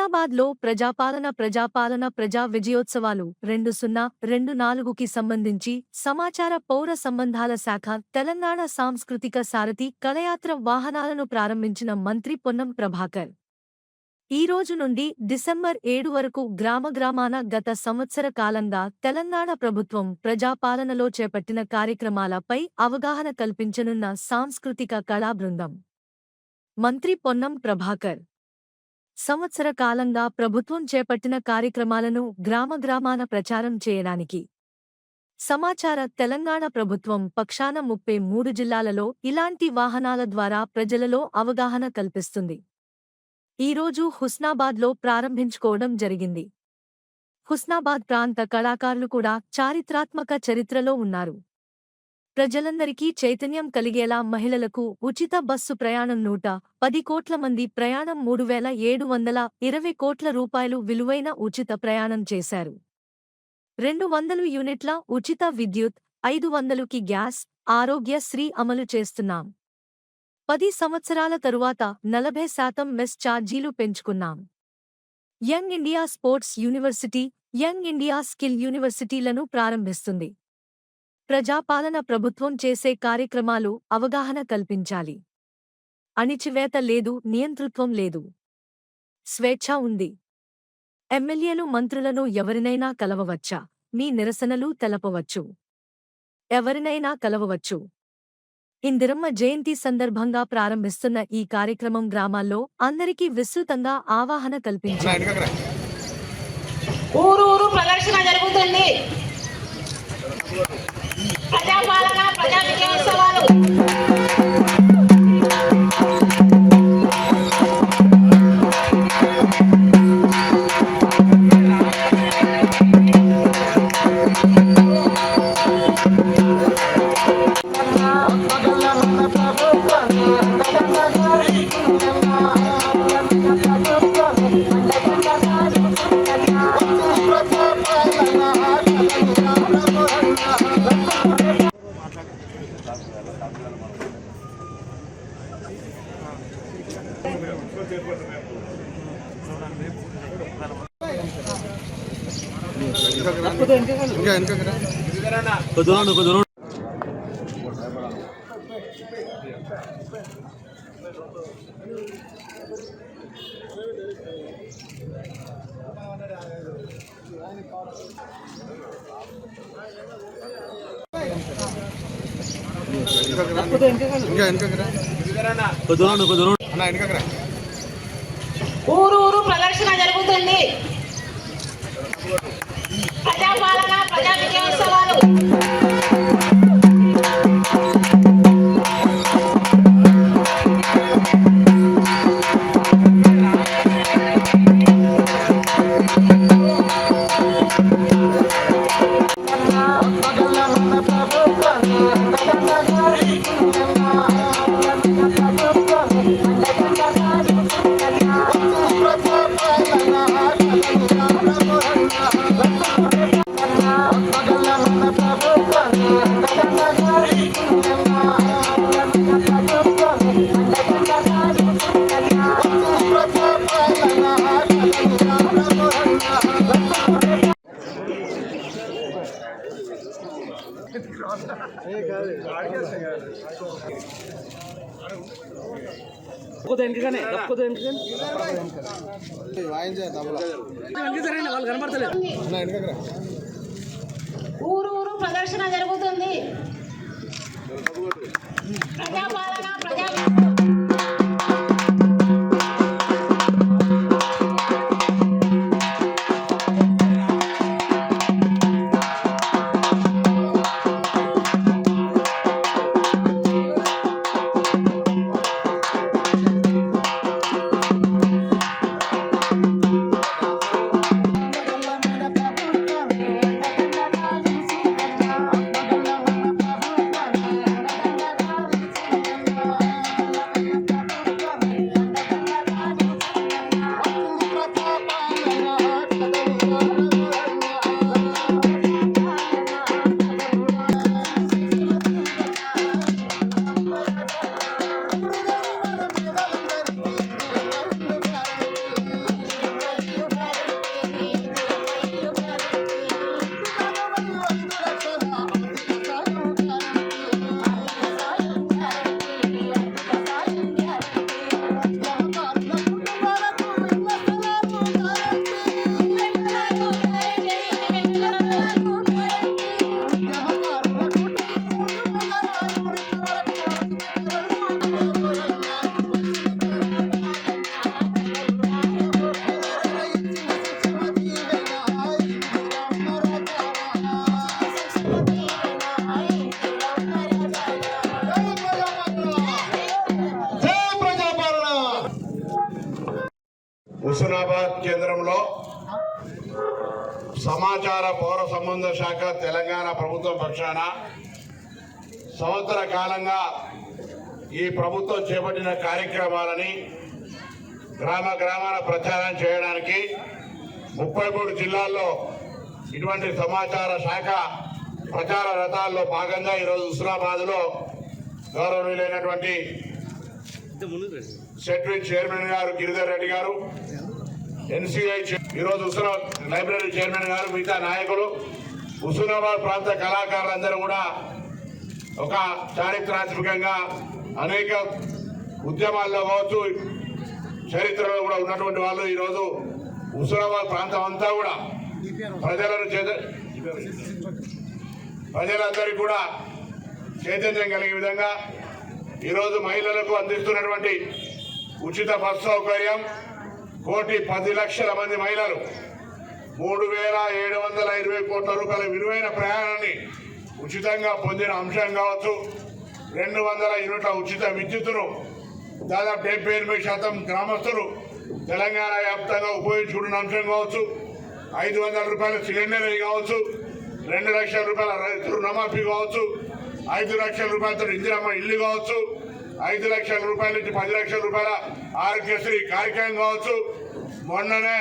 హుస్నాబాద్లో ప్రజాపాలన ప్రజాపాలన ప్రజా విజయోత్సవాలు రెండు సున్నా రెండు నాలుగుకి సంబంధించి సమాచార పౌర సంబంధాల శాఖ తెలంగాణ సాంస్కృతిక సారథి కళయాత్ర వాహనాలను ప్రారంభించిన మంత్రి పొన్నం ప్రభాకర్. ఈ రోజు నుండి డిసెంబర్ ఏడు వరకు గ్రామగ్రామాన గత సంవత్సర కాలంగా తెలంగాణ ప్రభుత్వం ప్రజాపాలనలో చేపట్టిన కార్యక్రమాలపై అవగాహన కల్పించనున్న సాంస్కృతిక కళా బృందం మంత్రి పొన్నం ప్రభాకర్. సంవత్సర కాలంగా ప్రభుత్వం చేపట్టిన కార్యక్రమాలను గ్రామ గ్రామాన ప్రచారం చేయడానికి. సమాచార తెలంగాణ ప్రభుత్వం పక్షాన ముప్పై మూడు జిల్లాలలో ఇలాంటి వాహనాల ద్వారా ప్రజలలో అవగాహన కల్పిస్తుంది. ఈరోజు హుస్నాబాద్లో ప్రారంభించుకోవడం జరిగింది. హుస్నాబాద్ ప్రాంత కళాకారులు కూడా చారిత్రాత్మక చరిత్రలో ఉన్నారు. ప్రజలందరికీ చైతన్యం కలిగేలా మహిళలకు ఉచిత బస్సు ప్రయాణం నూట పది కోట్ల మంది ప్రయాణం మూడు వేల ఏడు వందల ఇరవై కోట్ల రూపాయలు విలువైన ఉచిత ప్రయాణం చేశారు. రెండు వందలు యూనిట్ల ఉచిత విద్యుత్ ఐదు వందలుకి గ్యాస్ ఆరోగ్యశ్రీ అమలు చేస్తున్నాం. పది సంవత్సరాల తరువాత నలభై శాతం మెస్ ఛార్జీలు పెంచుకున్నాం. Young India sports university young India skill యూనివర్సిటీలను ప్రారంభిస్తుంది. ప్రజాపాలన ప్రభుత్వం చేసే కార్యక్రమాలు అవగాహన కల్పించాలి. అణిచివేత లేదు నియంతృత్వం లేదు. స్వేచ్ఛ ఉంది. ఎమ్మెల్యేలు మంత్రులను ఎవరినైనా కలవవచ్చా? మీ నిరసనలు తెలపవచ్చు. ఎవరినైనా కలవవచ్చు. ఇందిరమ్మ జయంతి సందర్భంగా ప్రారంభిస్తున్న ఈ కార్యక్రమం గ్రామాల్లో అందరికీ విస్తృతంగా ఆవాహన కల్పించారు. ఊరు ఊరు ప్రదర్శన జరుగుతుంది. ఇంకా ఇంకా రా. ఇంకా ఊరు ఊరు ప్రదర్శన జరుగుతుంది. వాళ్ళు ఊరు ఊరు ప్రదర్శన జరుగుతుంది. ప్రజాపాలన ప్రజా హుస్నాబాద్ కేంద్రంలో సమాచార పౌర సంబంధ శాఖ తెలంగాణ ప్రభుత్వం పక్షాన సంవత్సర కాలంగా ఈ ప్రభుత్వం చేపట్టిన కార్యక్రమాలని గ్రామ గ్రామాల ప్రచారం చేయడానికి ముప్పై మూడు జిల్లాల్లో ఇటువంటి సమాచార శాఖ ప్రచార రథాల్లో భాగంగా ఈరోజు హుస్నాబాద్లో గౌరవనీయులైనటువంటి సెట్రీ చైర్మన్ గారు గిరిధర్ రెడ్డి గారు ఎన్సీఐ ఈరోజు హుస్నాబాద్ లైబ్రరీ చైర్మన్ గారు మిగతా నాయకులు హుస్నాబాద్ ప్రాంత కళాకారులందరూ కూడా ఒక చారిత్రాత్మకంగా అనేక ఉద్యమాల్లో కావచ్చు చరిత్రలో కూడా ఉన్నటువంటి వాళ్ళు ఈరోజు హుస్నాబాద్ ప్రాంతం అంతా కూడా ప్రజలను ప్రజలందరికీ కూడా చైతన్యం కలిగే విధంగా ఈరోజు మహిళలకు అందిస్తున్నటువంటి ఉచిత బస్ సౌకర్యం. కోటి పది లక్షల మంది మహిళలు. మూడు వేల ఏడు వందల ఇరవై కోట్ల రూపాయల విలువైన ప్రయాణాన్ని ఉచితంగా పొందిన అంశం కావచ్చు. రెండు వందల యూనిట్ల ఉచిత విద్యుత్తును దాదాపు డెబ్బై ఎనిమిది శాతం గ్రామస్తులు తెలంగాణ వ్యాప్తంగా ఉపయోగించుకున్న అంశం కావచ్చు. ఐదు వందల రూపాయల సిలిండర్ కావచ్చు. రెండు లక్షల రూపాయల రైతు రుణమాఫీ కావచ్చు. ఐదు లక్షల రూపాయలతో ఇందిరమ్మ ఇల్లు కావచ్చు. ఐదు లక్షల రూపాయల నుంచి పది లక్షల రూపాయల ఆరోగ్యశ్రీ కార్యక్రమం కావచ్చు. మొన్ననే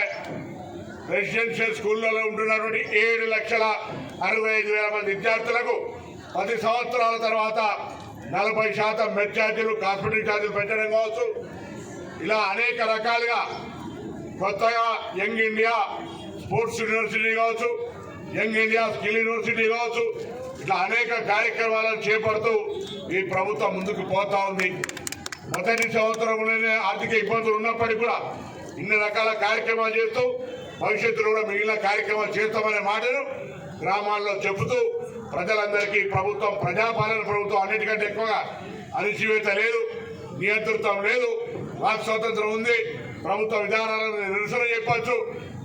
రెసిడెన్షియల్ స్కూళ్ళలో ఉంటున్నటువంటి ఏడు లక్షల అరవై ఐదు వేల మంది విద్యార్థులకు పది సంవత్సరాల తర్వాత నలభై శాతం మెడ్ ఛార్జీలు కాస్మెటిక్ ఛార్జీలు పెట్టడం కావచ్చు. ఇలా అనేక రకాలుగా కొత్తగా యంగ్ ఇండియా స్పోర్ట్స్ యూనివర్సిటీ కావచ్చు యంగ్ ఇండియా స్కిల్ యూనివర్సిటీ కావచ్చు ఇట్లా అనేక కార్యక్రమాలను చేపడుతూ ఈ ప్రభుత్వం ముందుకు పోతా ఉంది. మొదటి సంవత్సరంలోనే ఆర్థిక ఇబ్బందులు ఉన్నప్పటికీ కూడా ఇన్ని రకాల కార్యక్రమాలు చేస్తూ భవిష్యత్తులో కూడా మిగిలిన కార్యక్రమాలు చేస్తామనే మాటను గ్రామాల్లో చెబుతూ ప్రజలందరికీ ప్రభుత్వం ప్రజాపాలన ప్రభుత్వం అన్నిటికంటే ఎక్కువగా అణిచివేత లేదు నియంతృత్వం లేదు వాక్ స్వాతంత్రం ఉంది. ప్రభుత్వ విధానాలను నిరసన చెప్పచ్చు.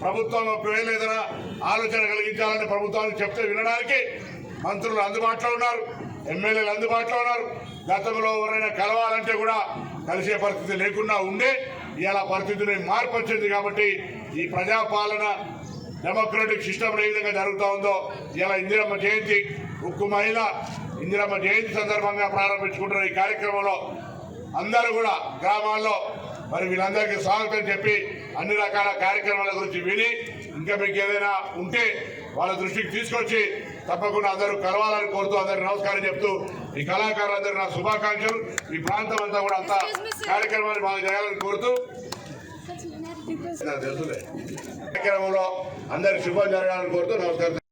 ప్రభుత్వం ఒకవేళ ఏదైనా ఆలోచన కలిగించాలని ప్రభుత్వానికి చెప్తే వినడానికి మంత్రులు అందుబాటులో ఉన్నారు. ఎమ్మెల్యేలు అందుబాటులో ఉన్నారు. గతంలో ఎవరైనా కలవాలంటే కూడా కలిసే పరిస్థితి లేకుండా ఉండే ఇలా పరిస్థితిని మార్పు వచ్చింది కాబట్టి ఈ ప్రజాపాలన డెమోక్రటిక్ సిస్టమ్ ఏ విధంగా జరుగుతూ ఉందో ఇలా ఇందిరమ్మ జయంతి ఉక్కు మహిళ ఇందిరమ్మ జయంతి సందర్భంగా ప్రారంభించుకుంటున్న ఈ కార్యక్రమంలో అందరూ కూడా గ్రామాల్లో మరి వీళ్ళందరికీ స్వాగతం చెప్పి అన్ని రకాల కార్యక్రమాల గురించి విని ఇంకా మీకు ఏదైనా ఉంటే వాళ్ళ దృష్టికి తీసుకొచ్చి తప్పకుండా అందరూ కలవాలని కోరుతూ అందరికి నమస్కారం చెప్తూ ఈ కళాకారులందరూ నా శుభాకాంక్షలు. ఈ ప్రాంతం అంతా కూడా అంతా కార్యక్రమాన్ని బాగా చేయాలని కోరుతూ తెలుసులే. కార్యక్రమంలో అందరికి శుభం జరగాలని కోరుతూ నమస్కారం.